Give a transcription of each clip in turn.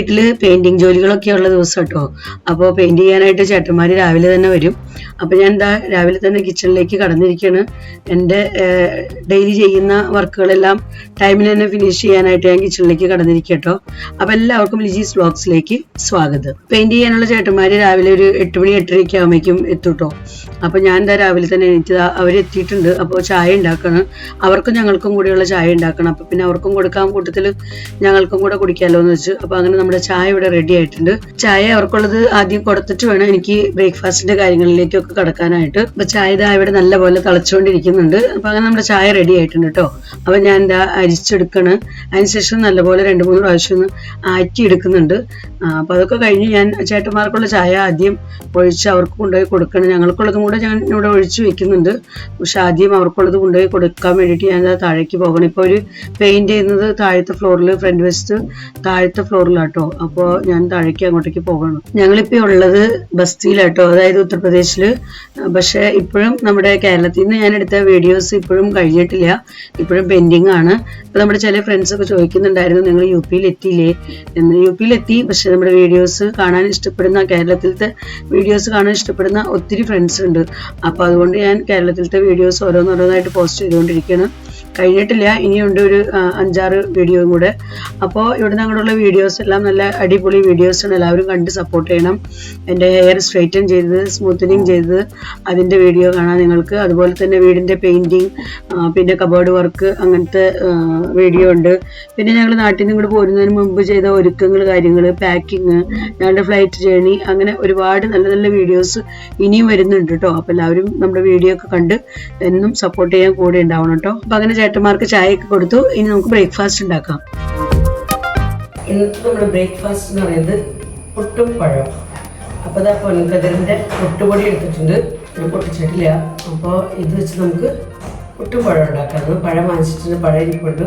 വീട്ടിൽ പെയിന്റിങ് ജോലികളൊക്കെ ഉള്ള ദിവസം കേട്ടോ അപ്പോൾ പെയിന്റ് ചെയ്യാനായിട്ട് ചേട്ടന്മാർ രാവിലെ തന്നെ വരും. അപ്പോൾ ഞാൻ എന്താ രാവിലെ തന്നെ കിച്ചണിലേക്ക് കടന്നിരിക്കുകയാണ് എന്റെ ഡെയിലി ചെയ്യുന്ന വർക്കുകളെല്ലാം ടൈമിൽ തന്നെ ഫിനിഷ് ചെയ്യാനായിട്ട് ഞാൻ കിച്ചണിലേക്ക് കടന്നിരിക്കുക കേട്ടോ അപ്പോൾ എല്ലാവർക്കും ലിജീസ് വ്ളോഗ്സിലേക്ക് സ്വാഗതം. പെയിന്റ് ചെയ്യാനുള്ള ചേട്ടന്മാർ രാവിലെ ഒരു എട്ട് മണി എട്ടരയ്ക്ക് ആകുമ്പോഴേക്കും എത്തും കേട്ടോ അപ്പോൾ ഞാൻ എന്താ രാവിലെ തന്നെ എനിക്ക് അവരെത്തിയിട്ടുണ്ട്. അപ്പോൾ ചായ ഉണ്ടാക്കണം. അവർക്കും ഞങ്ങൾക്കും കൂടെയുള്ള ചായ ഉണ്ടാക്കണം. അപ്പോൾ പിന്നെ അവർക്കും കൊടുക്കാൻ കൂട്ടത്തിൽ ഞങ്ങൾക്കും കൂടെ കുടിക്കാമല്ലോ എന്ന് വെച്ച്. അപ്പോൾ അങ്ങനെ നമ്മുടെ ചായ ഇവിടെ റെഡി ആയിട്ടുണ്ട്. ചായ അവർക്കുള്ളത് ആദ്യം കൊടുത്തിട്ട് വേണം എനിക്ക് ബ്രേക്ക്ഫാസ്റ്റിന്റെ കാര്യങ്ങളിലേക്കൊക്കെ കടക്കാനായിട്ട്. അപ്പൊ ചായ ഇതാ ഇവിടെ നല്ലപോലെ തിളച്ചുകൊണ്ടിരിക്കുന്നുണ്ട്. അപ്പൊ അങ്ങനെ നമ്മുടെ ചായ റെഡി ആയിട്ടുണ്ട് കേട്ടോ അപ്പൊ ഞാൻ എന്താ അരിച്ചെടുക്കണ്. അതിനുശേഷം നല്ലപോലെ രണ്ട് മൂന്ന് പ്രാവശ്യം ഒന്ന് ആറ്റി എടുക്കുന്നുണ്ട് അപ്പൊ അതൊക്കെ കഴിഞ്ഞ് ഞാൻ ചേട്ടന്മാർക്കുള്ള ചായ ആദ്യം ഒഴിച്ച് അവർക്ക് കൊണ്ടുപോയി കൊടുക്കണം. ഞങ്ങൾക്കുള്ളതും കൂടെ ഞാൻ ഇവിടെ ഒഴിച്ച് വെക്കുന്നുണ്ട്. പക്ഷെ ആദ്യം അവർക്കുള്ളത് കൊണ്ടുപോയി കൊടുക്കാൻ വേണ്ടിയിട്ട് ഞാൻ താഴേക്ക് പോകണം. ഇപ്പോൾ ഒരു പെയിന്റ് ചെയ്യുന്നത് താഴത്തെ ഫ്ലോറിൽ ഫ്രണ്ട് വെസ്റ്റ് താഴത്തെ ഫ്ലോറിലാട്ടോ അപ്പോൾ ഞാൻ താഴേക്ക് അങ്ങോട്ടേക്ക് പോകണം ഞങ്ങളിപ്പോൾ ഉള്ളത് ബസ്തിയിലാട്ടോ. അതായത് ഉത്തർപ്രദേശിൽ പക്ഷേ ഇപ്പോഴും നമ്മുടെ കേരളത്തിൽ നിന്ന് ഞാൻ എടുത്ത വീഡിയോസ് ഇപ്പോഴും കഴിഞ്ഞിട്ടില്ല. ഇപ്പോഴും പെൻഡിങ് ആണ്. അപ്പോൾ നമ്മുടെ ചില ഫ്രണ്ട്സ് ഒക്കെ ചോദിക്കുന്നുണ്ടായിരുന്നു നിങ്ങൾ യു പിയിൽ എത്തിയില്ലേ? എന്ന്. യു പിയിൽ എത്തി പക്ഷെ നമ്മുടെ വീഡിയോസ് കാണാൻ ഇഷ്ടപ്പെടുന്ന കേരളത്തിലത്തെ വീഡിയോസ് കാണാൻ ഇഷ്ടപ്പെടുന്ന ഒത്തിരി ഫ്രണ്ട്സ് ഉണ്ട്. അപ്പോൾ അതുകൊണ്ട് ഞാൻ കേരളത്തിലത്തെ വീഡിയോസ് ഓരോന്നോരോന്നായിട്ട് പോസ്റ്റ് ചെയ്തുകൊണ്ടിരിക്കുകയാണ് കഴിഞ്ഞിട്ടില്ല. ഇനിയുണ്ട് ഒരു അഞ്ചാറ് വീഡിയോയും കൂടെ. അപ്പോൾ ഇവിടെ അങ്ങോട്ടുള്ള വീഡിയോസ് എല്ലാം നല്ല അടിപൊളി വീഡിയോസാണ് എല്ലാവരും കണ്ട് സപ്പോർട്ട് ചെയ്യണം. എന്റെ ഹെയർ സ്ട്രൈറ്റൻ ചെയ്തത് സ്മൂത്തനിങ് ചെയ്തത് അതിന്റെ വീഡിയോ കാണാം നിങ്ങൾക്ക്. അതുപോലെ തന്നെ വീടിന്റെ പെയിന്റിങ് പിന്നെ കബോർഡ് വർക്ക് അങ്ങനത്തെ വീഡിയോ ഉണ്ട്. പിന്നെ ഞങ്ങൾ നാട്ടിൽ നിന്ന് ഇങ്ങോട്ട് പോരുന്നതിന് മുമ്പ് ചെയ്ത ഒരുക്കങ്ങൾ കാര്യങ്ങൾ പാക്കിങ് ഞങ്ങളുടെ ഫ്ലൈറ്റ് ജേണി അങ്ങനെ ഒരുപാട് നല്ല നല്ല വീഡിയോസ് ഇനിയും വരുന്നുണ്ട് കേട്ടോ അപ്പോൾ എല്ലാവരും നമ്മുടെ വീഡിയോ ഒക്കെ കണ്ട് എന്നും സപ്പോർട്ട് ചെയ്യാൻ കൂടെ ഉണ്ടാവണം കേട്ടോ അപ്പോൾ അങ്ങനെ ചേട്ടന്മാർക്ക് ചായയൊക്കെ കൊടുത്തു. ഇനി നമുക്ക് ബ്രേക്ക്ഫാസ്റ്റ് ഉണ്ടാക്കാം. ഇന്നത്തെ നമ്മുടെ ബ്രേക്ക്ഫാസ്റ്റ് എന്ന് പറയുന്നത് പുട്ടും പഴം അപ്പോൾ ഇതാ പൊൻകതിറിന്റെ പുട്ടുപൊടി എടുത്തിട്ടുണ്ട്. ഞാൻ പൊട്ടിച്ചിട്ടില്ല. അപ്പോൾ ഇത് വെച്ച് നമുക്ക് പുട്ടും പഴം ഉണ്ടാക്കാം. പഴം വാങ്ങിച്ചിട്ടുണ്ട് പഴം ഇരിപ്പുണ്ട്.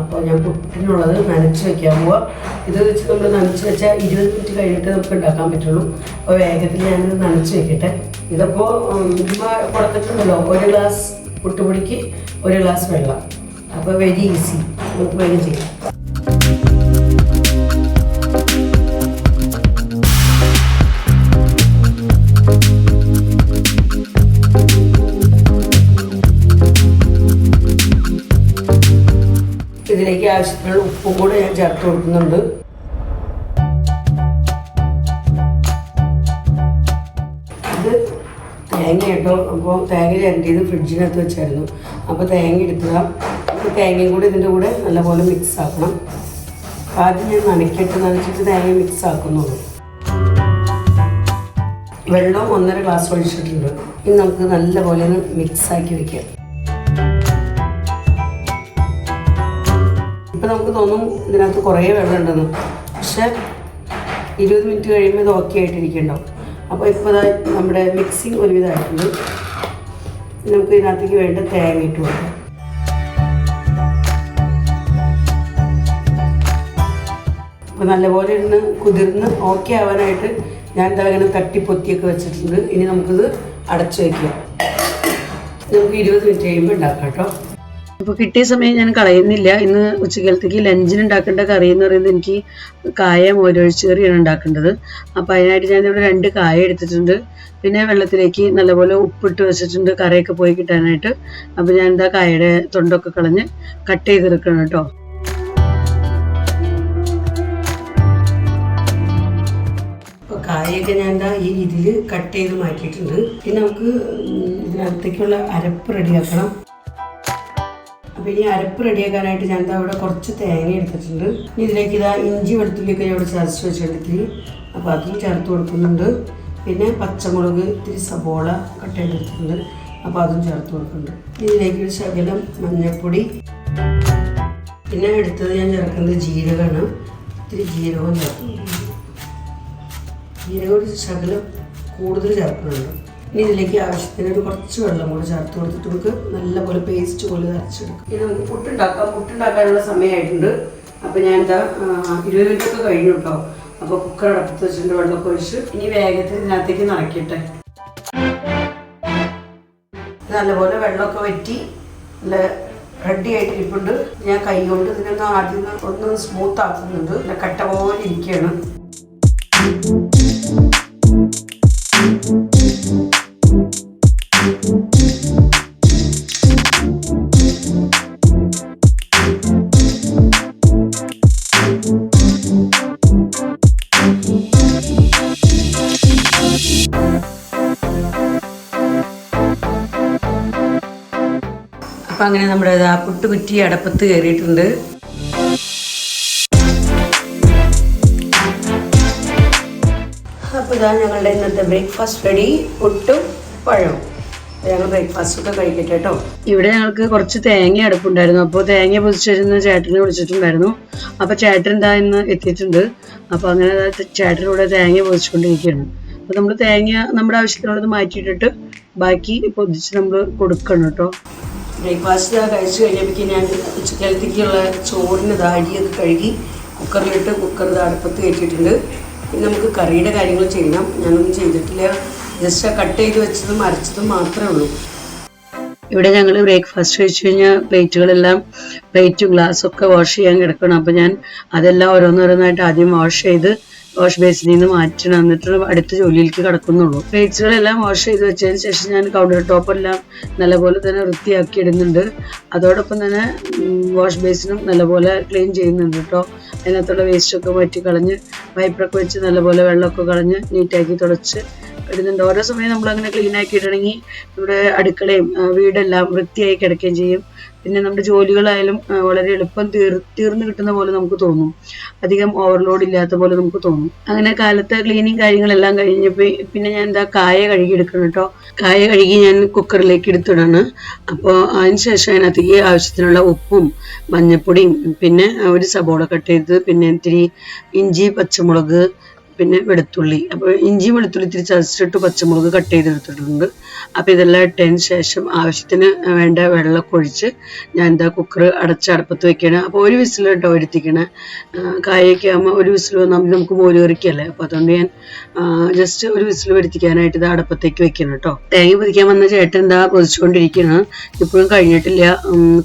അപ്പോൾ ഞാൻ പുട്ടിനുള്ളത് നനച്ച് വെക്കാൻ പോവാം. ഇത് വെച്ച് നമ്മൾ നനച്ച് വെച്ചാൽ ഇരുപത് മിനിറ്റ് കഴിഞ്ഞിട്ട് നമുക്ക് ഉണ്ടാക്കാൻ പറ്റുള്ളൂ. അപ്പോൾ വേഗത്തിൽ ഞാനിത് നനച്ച് വെക്കട്ടെ. ഇതിപ്പോൾ കൊടുത്തിട്ടുണ്ടല്ലോ ഒരു ഗ്ലാസ് പുട്ടുപൊടിക്ക് ഒരു ഗ്ലാസ് വെള്ളം. അപ്പോൾ വെരി ഈസി നമുക്ക് വേഗം ചെയ്യാം. ഇതിലേക്ക് ആവശ്യത്തിനുള്ള ഉപ്പും കൂടെ ഞാൻ ചേർത്ത് കൊടുക്കുന്നുണ്ട്. തേങ്ങ കേട്ടോ അപ്പോൾ തേങ്ങ ചിരണ്ടിയത് ഫ്രിഡ്ജിനകത്ത് വെച്ചായിരുന്നു. അപ്പോൾ തേങ്ങ എടുക്കുക തേങ്ങയും കൂടി ഇതിന്റെ കൂടെ നല്ലപോലെ മിക്സ് ആക്കണം. ആദ്യം ഞാൻ നനയ്ക്കിട്ട് നനച്ചിട്ട് തേങ്ങ മിക്സ് ആക്കുന്നുള്ളൂ. വെള്ളം ഒന്നര ഗ്ലാസ് ഒഴിച്ചിട്ടുണ്ട്. ഇനി നമുക്ക് നല്ലപോലെ ഒന്ന് മിക്സ് ആക്കി വെക്കാം. ഇപ്പം നമുക്ക് തോന്നും ഇതിനകത്ത് കുറേ വെള്ളം ഉണ്ടെന്ന്. പക്ഷെ ഇരുപത് മിനിറ്റ് കഴിയുമ്പോൾ ഇത് ഓക്കെ ആയിട്ടിരിക്കണ്ടാവും അപ്പോൾ ഇപ്പോൾ നമ്മുടെ മിക്സിങ് ഒരുവിധമായിട്ടുണ്ട്. നമുക്ക് ഇതിനകത്തേക്ക് വേണ്ട തേങ്ങ ഇട്ട് കൊടുക്കാം. അപ്പോൾ നല്ലപോലെ ഇന്ന് കുതിർന്ന് ഓക്കെ ആവാനായിട്ട് ഞാൻ എന്താ ഇങ്ങനെ തട്ടിപ്പൊത്തിയൊക്കെ വെച്ചിട്ടുണ്ട്. ഇനി നമുക്കിത് അടച്ചു വയ്ക്കാം നമുക്ക് ഇരുപത് മിനിറ്റ് കഴിയുമ്പോൾ ഉണ്ടാക്കാം കേട്ടോ. അപ്പോൾ കിട്ടിയ സമയം ഞാൻ കളയുന്നില്ല ഇന്ന് ഉച്ചക്കലത്തേക്ക് ലഞ്ചിന് ഉണ്ടാക്കേണ്ട കറി എന്ന് പറയുന്നത് എനിക്ക് കായ മോരൊഴിച്ച് കറിയാണ് ഉണ്ടാക്കേണ്ടത്. അപ്പോൾ അതിനായിട്ട് ഞാൻ ഇവിടെ രണ്ട് കായ എടുത്തിട്ടുണ്ട്. പിന്നെ വെള്ളത്തിലേക്ക് നല്ലപോലെ ഉപ്പിട്ട് വെച്ചിട്ടുണ്ട് കറിയൊക്കെ പോയി കിട്ടാനായിട്ട്. അപ്പോൾ ഞാൻ എന്താ കായയുടെ തൊണ്ടൊക്കെ കളഞ്ഞ് കട്ട് ചെയ്തെടുക്കണം കേട്ടോ. കായൊക്കെ ഞാൻ എന്താ ഈ രീതിയിൽ കട്ട് ചെയ്ത് മാറ്റിയിട്ടുണ്ട്. ഇനി നമുക്ക് ഇതിനകത്തേക്കുള്ള അരപ്പ് റെഡിയാക്കണം അപ്പോൾ ഇനി അരപ്പ് റെഡിയാക്കാനായിട്ട് ഞാൻ ഇവിടെ കുറച്ച് തേങ്ങ എടുത്തിട്ടുണ്ട്. ഇനി ഇതിലേക്ക് ഇതാ ഇഞ്ചി വെളുത്തുള്ളിയൊക്കെ ഞാൻ ഇവിടെ ചതച്ച് വെച്ചിട്ടുണ്ട് ഇത്തിരി അപ്പോൾ അതും ചേർത്ത് കൊടുക്കുന്നുണ്ട്. പിന്നെ പച്ചമുളക് ഇത്തിരി സബോള കട്ട് ചെയ്തെടുത്തിട്ടുണ്ട് അപ്പോൾ അതും ചേർത്ത് കൊടുക്കുന്നുണ്ട്. ഇതിലേക്ക് ഒരു ശകലം മഞ്ഞൾപ്പൊടി പിന്നെ എടുത്തത് ഞാൻ ചേർക്കുന്നത് ജീരകമാണ്. ഇത്തിരി ജീരകവും ചേർക്കുന്നുണ്ട്. ജീരകം ഒരു ശകലം കൂടുതൽ ചേർക്കുന്നുണ്ട്. ഇനി ഇതിലേക്ക് ആവശ്യത്തിന് ഒരു കുറച്ച് വെള്ളം കൂടി ചേർത്ത് കൊടുത്തിട്ട് നമുക്ക് നല്ലപോലെ പേസ്റ്റ് പോലെ അരച്ചെടുക്കാം. ഇത് നമുക്ക് പുട്ടുണ്ടാക്കാം. പുട്ടുണ്ടാക്കാനുള്ള സമയമായിട്ടുണ്ട്. അപ്പോൾ ഞാൻ എന്താ ഇരുപത് മിനിറ്റ് ഒക്കെ കഴിഞ്ഞു കേട്ടോ അപ്പോൾ കുക്കർ അടപ്പത്ത് വെച്ചിട്ട് വെള്ളമൊക്കെ ഒഴിച്ച്. ഇനി വേഗത്തിൽ ഇതിനകത്തേക്ക് നിറയ്ക്കട്ടെ നല്ലപോലെ വെള്ളമൊക്കെ വറ്റി നല്ല റെഡി ആയിട്ടിരിപ്പുണ്ട്. ഞാൻ കൈ കൊണ്ട് ഇതിനൊന്ന് ആദ്യം ഒന്ന് സ്മൂത്ത് ആക്കുന്നുണ്ട്. കട്ട പോലെ ഇരിക്കുകയാണ്. അപ്പം അങ്ങനെ നമ്മുടെ ആ പുട്ടുകുറ്റി അടപ്പത്ത് കയറിയിട്ടുണ്ട്. അപ്പോൾ ഇതാണ് ഞങ്ങളുടെ ഇന്നത്തെ ബ്രേക്ക്ഫാസ്റ്റ് റെഡി പുട്ടും പഴവും. ഞങ്ങൾ ബ്രേക്ക്ഫാസ്റ്റ് ഒക്കെ കഴിക്കട്ടെ കേട്ടോ. ഇവിടെ ഞങ്ങൾക്ക് കുറച്ച് തേങ്ങ അടുപ്പുണ്ടായിരുന്നു. അപ്പോൾ തേങ്ങ പൊതിച്ചിരുന്ന ചേട്ടനെ വിളിച്ചിട്ടുണ്ടായിരുന്നു. അപ്പോൾ ചേട്ടൻ എന്താ ഇന്ന് എത്തിയിട്ടുണ്ട്. അപ്പോൾ അങ്ങനെ ദാ ചേട്ടനൂടെ തേങ്ങ പൊതിച്ചുകൊണ്ടിരിക്കുകയാണ്. അപ്പോൾ നമ്മൾ തേങ്ങ നമ്മുടെ ആവശ്യത്തിനുള്ളത് മാറ്റിയിട്ടിട്ട് ബാക്കി പൊതിച്ച് നമ്മൾ കൊടുക്കണം കേട്ടോ. ബ്രേക്ക്ഫാസ്റ്റ് കഴിച്ച് കഴിഞ്ഞപ്പോഴേക്കും ഞാൻ ഉച്ചക്കാലത്തേക്കുള്ള ചോറിന് അരിയൊക്കെ കഴുകി കുക്കറിലിട്ട് കുക്കർ അടുപ്പത്ത് കയറ്റിയിട്ടുണ്ട്. പിന്നെ നമുക്ക് കറിയുടെ കാര്യങ്ങൾ ചെയ്യണം ഞാനൊന്നും ചെയ്തിട്ടില്ല. ജസ്റ്റ് കട്ട് ചെയ്ത് വെച്ചതും അരച്ചതും മാത്രമേ ഉള്ളൂ. ഇവിടെ ഞങ്ങൾ ബ്രേക്ക്ഫാസ്റ്റ് കഴിച്ചു കഴിഞ്ഞാൽ പ്ലേറ്റുകളെല്ലാം പ്ലേറ്റും ഗ്ലാസ്സൊക്കെ വാഷ് ചെയ്യാൻ കിടക്കണം. അപ്പോൾ ഞാൻ അതെല്ലാം ഓരോന്നോരോന്നായിട്ട് ആദ്യം വാഷ് ചെയ്ത് വാഷ് ബേസിനിൽ നിന്ന് മാറ്റണം എന്നിട്ട് അടുത്ത ജോലിയിലേക്ക് കിടക്കുന്നുള്ളൂ. പ്ലേറ്റ്സുകളെല്ലാം വാഷ് ചെയ്ത് വെച്ചതിന് ശേഷം ഞാൻ കൗണ്ടർ ടോപ്പ് എല്ലാം നല്ലപോലെ തന്നെ വൃത്തിയാക്കി ഇടുന്നുണ്ട്. അതോടൊപ്പം തന്നെ വാഷ് ബേസിനും നല്ലപോലെ ക്ലീൻ ചെയ്യുന്നുണ്ട് കേട്ടോ അതിനകത്തുള്ള വേസ്റ്റൊക്കെ മാറ്റി കളഞ്ഞ് വൈപ്പറൊക്കെ വെച്ച് നല്ലപോലെ വെള്ളമൊക്കെ കളഞ്ഞ് നീറ്റാക്കി തുടച്ച് ഇടുന്നുണ്ട്. ഓരോ സമയം നമ്മൾ അങ്ങനെ ക്ലീൻ ആക്കി ഇടണമെങ്കിൽ നമ്മുടെ അടുക്കളയും വീടെല്ലാം വൃത്തിയായി കിടക്കുകയും ചെയ്യും. പിന്നെ നമ്മുടെ ജോലികളായാലും വളരെ എളുപ്പം തീർ തീർന്നു കിട്ടുന്ന പോലെ നമുക്ക് തോന്നും. അധികം ഓവർലോഡ് ഇല്ലാത്ത പോലെ നമുക്ക് തോന്നും. അങ്ങനെ കാലത്ത് ക്ലീനിങ് കാര്യങ്ങളെല്ലാം കഴിഞ്ഞപ്പോൾ പിന്നെ ഞാൻ എന്താ കായ കഴുകി എടുക്കണം കേട്ടോ കായ കഴുകി ഞാൻ കുക്കറിലേക്ക് എടുത്തിടാണ്. അപ്പോൾ അതിന് ശേഷം അതിനകത്തേക്ക് ആവശ്യത്തിനുള്ള ഉപ്പും മഞ്ഞൾപ്പൊടിയും പിന്നെ ഒരു സബോള കട്ട് ചെയ്ത് പിന്നെ ഇത്തിരി ഇഞ്ചി പച്ചമുളക് പിന്നെ വെളുത്തുള്ളി. അപ്പോൾ ഇഞ്ചി വെളുത്തുള്ളി ഇത്തിരി ചതച്ചിട്ട് പച്ചമുളക് കട്ട് ചെയ്തെടുത്തിട്ടുണ്ട്. അപ്പോൾ ഇതെല്ലാം ഇട്ടതിന് ശേഷം ആവശ്യത്തിന് വേണ്ട വെള്ളമൊക്കെ ഒഴിച്ച് ഞാൻ എന്താ കുക്കർ അടച്ച് അടുപ്പത്ത് വെക്കണം. അപ്പോൾ ഒരു വിസിൽ കേട്ടോ വരുത്തിക്കണേ. കായൊക്കെ ആകുമ്പോൾ ഒരു വിസിൽ വന്നാൽ നമുക്ക് മോര് കറിക്കല്ലേ? അപ്പോൾ അതുകൊണ്ട് ഞാൻ ജസ്റ്റ് ഒരു വിസിൽ വരുത്തിക്കാനായിട്ട് ഇത് അടപ്പത്തേക്ക് വെക്കണം കേട്ടോ. തേങ്ങ പൊതിക്കാൻ വന്ന ചേട്ടൻ എന്താ പൊതിച്ചുകൊണ്ടിരിക്കുന്നത് ഇപ്പോഴും കഴിഞ്ഞിട്ടില്ല.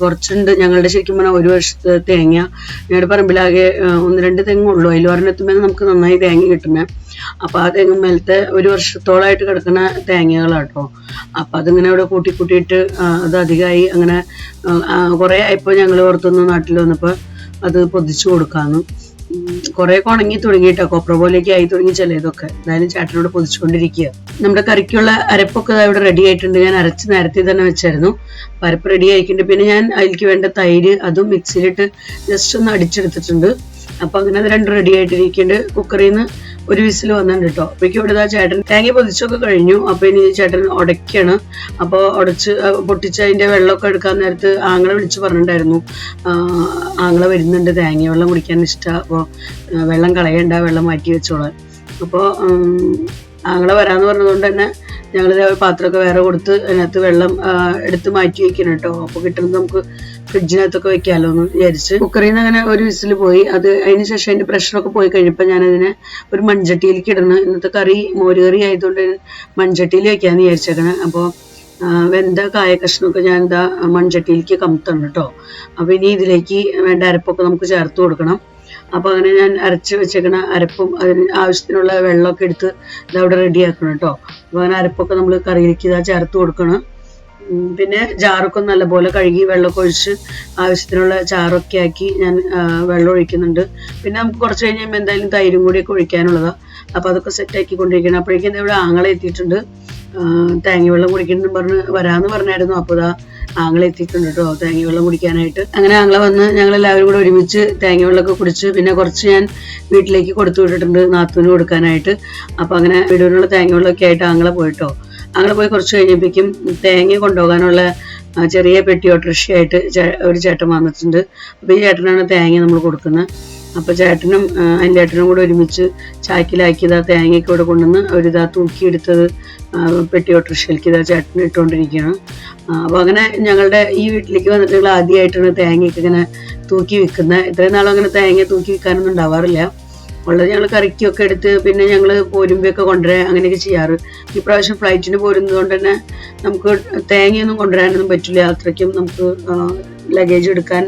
കുറച്ചുണ്ട്. ഞങ്ങളുടെ ശരിക്കും പറഞ്ഞാൽ ഒരു വർഷത്തെ തേങ്ങ ഞങ്ങളുടെ പറമ്പിലാകെ ഒന്ന് രണ്ട് തെങ്ങുള്ളൂ. അതിൽ ഒരെണ്ണത്തുമ്പോൾ നമുക്ക് നന്നായി തേങ്ങ കിട്ടുന്നത് അപ്പോൾ തെങ്ങ് മേലത്തെ ഒരു വർഷത്തോളമായിട്ട് കിടക്കുന്ന തേങ്ങകളാട്ടോ. അപ്പോൾ അതിങ്ങനെ അവിടെ കൂട്ടി കൂട്ടിയിട്ട് അത് അധികമായി അങ്ങനെ കുറേ ആയപ്പോൾ ഞങ്ങൾ പുറത്തുനിന്ന് നാട്ടിൽ വന്നപ്പോൾ അത് പൊതിച്ചു കൊടുക്കാമെന്ന് കുറെ ഉണങ്ങി തുടങ്ങിയിട്ടോ. കൊപ്ര പോലെയൊക്കെ ആയി തുടങ്ങി ചിലതൊക്കെ എന്തായാലും ചേട്ടനോട് പൊതിച്ചുകൊണ്ടിരിക്കുക നമ്മുടെ കറിക്കുള്ള അരപ്പൊക്കെ ഇവിടെ റെഡി ആയിട്ടുണ്ട്. ഞാൻ അരച്ച് നേരത്തെ തന്നെ വെച്ചായിരുന്നു. പരപ്പ് റെഡി ആയിട്ടുണ്ട് പിന്നെ ഞാൻ അതിലേക്ക് വേണ്ട തൈര് അതും മിക്സിയിലിട്ട് ജസ്റ്റ് ഒന്ന് അടിച്ചെടുത്തിട്ടുണ്ട്. അപ്പൊ അങ്ങനെ അത് രണ്ടും റെഡി ആയിട്ടിരിക്കുന്നുണ്ട് കുക്കറിൽ നിന്ന് ഒരു വിസിൽ വന്നിട്ടുണ്ട് കേട്ടോ അപ്പോഴേക്കും ദാ ചേട്ടൻ തേങ്ങ പൊതിച്ചൊക്കെ കഴിഞ്ഞു. അപ്പോൾ ഇനി ചേട്ടൻ ഉടയ്ക്കാണ്. അപ്പോൾ ഉടച്ച് പൊട്ടിച്ച് അതിന്റെ വെള്ളമൊക്കെ എടുക്കാൻ നേരത്ത് ആങ്ങളെ വിളിച്ച് പറഞ്ഞിട്ടുണ്ടായിരുന്നു. ആങ്ങളെ വരുന്നുണ്ട് തേങ്ങ വെള്ളം കുടിക്കാൻ ഇഷ്ടമാണ് അപ്പോൾ വെള്ളം കളയണ്ട വെള്ളം മാറ്റി വെച്ചോളാൻ. അപ്പോൾ ആങ്ങളെ വരാന്ന് പറഞ്ഞതുകൊണ്ട് തന്നെ ഞങ്ങൾ പാത്രമൊക്കെ വേറെ കൊടുത്ത് അതിനകത്ത് വെള്ളം എടുത്ത് മാറ്റി വെക്കണം കേട്ടോ അപ്പോൾ കിട്ടുന്നത് നമുക്ക് ഫ്രിഡ്ജിനകത്തൊക്കെ വെക്കാമല്ലോ എന്ന് വിചാരിച്ച്. കുക്കറിൽ നിന്ന് അങ്ങനെ ഒരു വിസിൽ പോയി. അത് അതിന് ശേഷം അതിന്റെ പ്രഷറൊക്കെ പോയി കഴിഞ്ഞപ്പോൾ ഞാനതിനെ ഒരു മൺചട്ടിയിലേക്ക് ഇടുന്നു ഇന്നത്തെ കറി മോരുകറി ആയതുകൊണ്ട് മൺചട്ടിയിൽ വെക്കാന്ന് വിചാരിച്ചേക്കണേ. അപ്പോൾ വെന്ത കായ കഷ്ണമൊക്കെ ഞാൻ എന്താ മൺചട്ടിയിലേക്ക് കമത്തണം കേട്ടോ അപ്പോൾ ഇനി ഇതിലേക്ക് വേണ്ട അരപ്പൊക്കെ നമുക്ക് ചേർത്ത് കൊടുക്കണം. അപ്പോൾ അങ്ങനെ ഞാൻ അരച്ച് വെച്ചേക്കണ അരപ്പും അതിന് ആവശ്യത്തിനുള്ള വെള്ളമൊക്കെ എടുത്ത് ഇതവിടെ റെഡി ആക്കണം കേട്ടോ. അപ്പോൾ അങ്ങനെ അരപ്പൊക്കെ നമ്മൾ കറിയിലേക്ക് ഇതാ ചേർത്ത് കൊടുക്കണം. പിന്നെ ജാറൊക്കെ നല്ലപോലെ കഴുകി വെള്ളമൊക്കെ ഒഴിച്ച് ആവശ്യത്തിനുള്ള ചാറൊക്കെ ആക്കി ഞാൻ വെള്ളം ഒഴിക്കുന്നുണ്ട്. പിന്നെ നമുക്ക് കുറച്ച് കഴിയുമ്പോൾ എന്തായാലും തൈരും കൂടിയൊക്കെ ഒഴിക്കാനുള്ളതാണ് അപ്പോൾ അതൊക്കെ സെറ്റ് ആക്കി കൊണ്ടിരിക്കണം അപ്പോഴേക്കും ഇവിടെ ആങ്ങളെ എത്തിയിട്ടുണ്ട്. തേങ്ങ വെള്ളം കുടിക്കണം പറഞ്ഞ് വരാമെന്ന് പറഞ്ഞായിരുന്നു. അപ്പോൾ ഇതാ ആങ്ങളെ എത്തിയിട്ടുണ്ട് കേട്ടോ തേങ്ങ വെള്ളം കുടിക്കാനായിട്ട്. അങ്ങനെ ആങ്ങളെ വന്ന് ഞങ്ങൾ എല്ലാവരും കൂടെ ഒരുമിച്ച് തേങ്ങ വെള്ളമൊക്കെ കുടിച്ച് പിന്നെ കുറച്ച് ഞാൻ വീട്ടിലേക്ക് കൊടുത്തു വിട്ടിട്ടുണ്ട് നാത്തൂന് കൊടുക്കാനായിട്ട്. അപ്പോൾ അങ്ങനെ വീടിനുള്ള തേങ്ങ വെള്ളമൊക്കെ ആയിട്ട് ആങ്ങളെ പോയിട്ടോ. അങ്ങനെ പോയി കുറച്ച് കഴിഞ്ഞപ്പോഴേക്കും തേങ്ങ കൊണ്ടുപോകാനുള്ള ചെറിയ പെട്ടി ഓട്ടോറിക്ഷയായിട്ട് ഒരു ചേട്ടൻ വന്നിട്ടുണ്ട്. അപ്പോൾ ഈ ചേട്ടനാണ് തേങ്ങ നമ്മൾ കൊടുക്കുന്നത്. അപ്പോൾ ചേട്ടനും ആ, അതിന്റെ ചേട്ടനും കൂടെ ഒരുമിച്ച് ചാക്കിലാക്കിയത് ആ തേങ്ങയൊക്കെ ഇവിടെ കൊണ്ടുവന്ന് ഒരിതാ തൂക്കിയെടുത്തത് പെട്ടി ഓട്ടോറിക്ഷയിലേക്ക് ഇതാ ചേട്ടൻ ഇട്ടുകൊണ്ടിരിക്കുകയാണ് അപ്പോൾ അങ്ങനെ ഞങ്ങളുടെ ഈ വീട്ടിലേക്ക് വന്നിട്ട് ആദ്യമായിട്ടാണ് തേങ്ങയൊക്കെ ഇങ്ങനെ തൂക്കി വിൽക്കുന്നത് ഇത്രയും നാളും അങ്ങനെ തേങ്ങ തൂക്കി വിൽക്കാനൊന്നും ഉണ്ടാവാറില്ല. ഉള്ളത് ഞങ്ങൾ കറിക്കൊക്കെ എടുത്ത് പിന്നെ ഞങ്ങൾ പോരുമ്പൊക്കെ കൊണ്ടുവരാൻ അങ്ങനെയൊക്കെ ചെയ്യാറ്. ഈ പ്രാവശ്യം ഫ്ലൈറ്റിന് പോരുന്നത് കൊണ്ട് തന്നെ നമുക്ക് തേങ്ങയൊന്നും കൊണ്ടുവരാനൊന്നും പറ്റില്ല. അത്രയ്ക്കും നമുക്ക് ലഗേജ് എടുക്കാൻ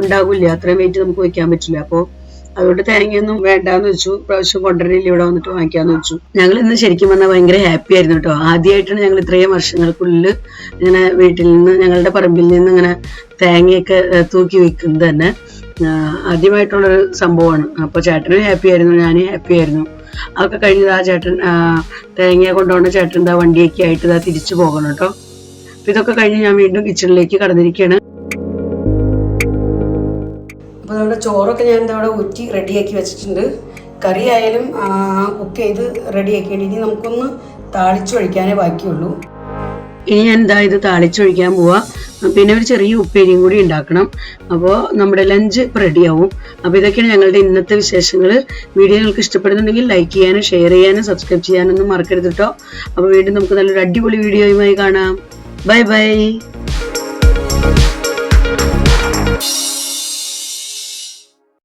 ഉണ്ടാകില്ല അത്രയും വെയിറ്റ് നമുക്ക് വെക്കാൻ പറ്റില്ല. അപ്പോൾ അതുകൊണ്ട് തേങ്ങയൊന്നും വേണ്ടാന്ന് വെച്ചു. പ്രാവശ്യം കൊണ്ടുവരില്ല ഇവിടെ വന്നിട്ട് വാങ്ങിക്കാന്ന് വെച്ചു. ഞങ്ങൾ ഇന്ന് ശരിക്കും വന്നാൽ ഭയങ്കര ഹാപ്പി ആയിരുന്നു കേട്ടോ. ആദ്യമായിട്ടാണ് ഞങ്ങൾ ഇത്രയും വർഷങ്ങൾക്കുള്ളിൽ ഇങ്ങനെ വീട്ടിൽ നിന്ന് ഞങ്ങളുടെ പറമ്പിൽ നിന്ന് ഇങ്ങനെ തേങ്ങയൊക്കെ തൂക്കി വെക്കുന്നത് തന്നെ. ആദ്യമായിട്ടുള്ളൊരു സംഭവമാണ്. അപ്പോൾ ചേട്ടനും ഹാപ്പി ആയിരുന്നു. ഞാനും ഹാപ്പി ആയിരുന്നു. അതൊക്കെ കഴിഞ്ഞത് ആ ചേട്ടൻ തേങ്ങ കൊണ്ടുപോകുന്ന ചേട്ടൻ എന്താ വണ്ടിയൊക്കെ ആയിട്ട് ഇതാ തിരിച്ചു പോകണം കേട്ടോ. അപ്പൊ ഇതൊക്കെ കഴിഞ്ഞ് ഞാൻ വീണ്ടും കിച്ചണിലേക്ക് കടന്നിരിക്കുകയാണ് നമ്മുടെ ചോറൊക്കെ ഞാൻ എന്താ അവിടെ ഊറ്റി റെഡിയാക്കി വെച്ചിട്ടുണ്ട്. കറി ആയാലും കുക്ക് ചെയ്ത് റെഡിയാക്കിയിട്ട് ഇനി നമുക്കൊന്ന് താളിച്ചൊഴിക്കാനേ ബാക്കിയുള്ളൂ. ഇനി ഞാൻ എന്താ ഇത് താളിച്ചൊഴിക്കാൻ പോവാ. പിന്നെ ഒരു ചെറിയ ഉപ്പേരിയും കൂടി ഉണ്ടാക്കണം. അപ്പോൾ നമ്മുടെ ലഞ്ച് റെഡിയാവും അപ്പോൾ ഇതൊക്കെയാണ് ഞങ്ങളുടെ ഇന്നത്തെ വിശേഷങ്ങൾ വീഡിയോ നിങ്ങൾക്ക് ഇഷ്ടപ്പെടുന്നുണ്ടെങ്കിൽ ലൈക്ക് ചെയ്യാനും ഷെയർ ചെയ്യാനും സബ്സ്ക്രൈബ് ചെയ്യാനൊന്നും മറക്കരുത് കേട്ടോ അപ്പോൾ വീണ്ടും നമുക്ക് നല്ലൊരു അടിപൊളി വീഡിയോയുമായി കാണാം. Bye bye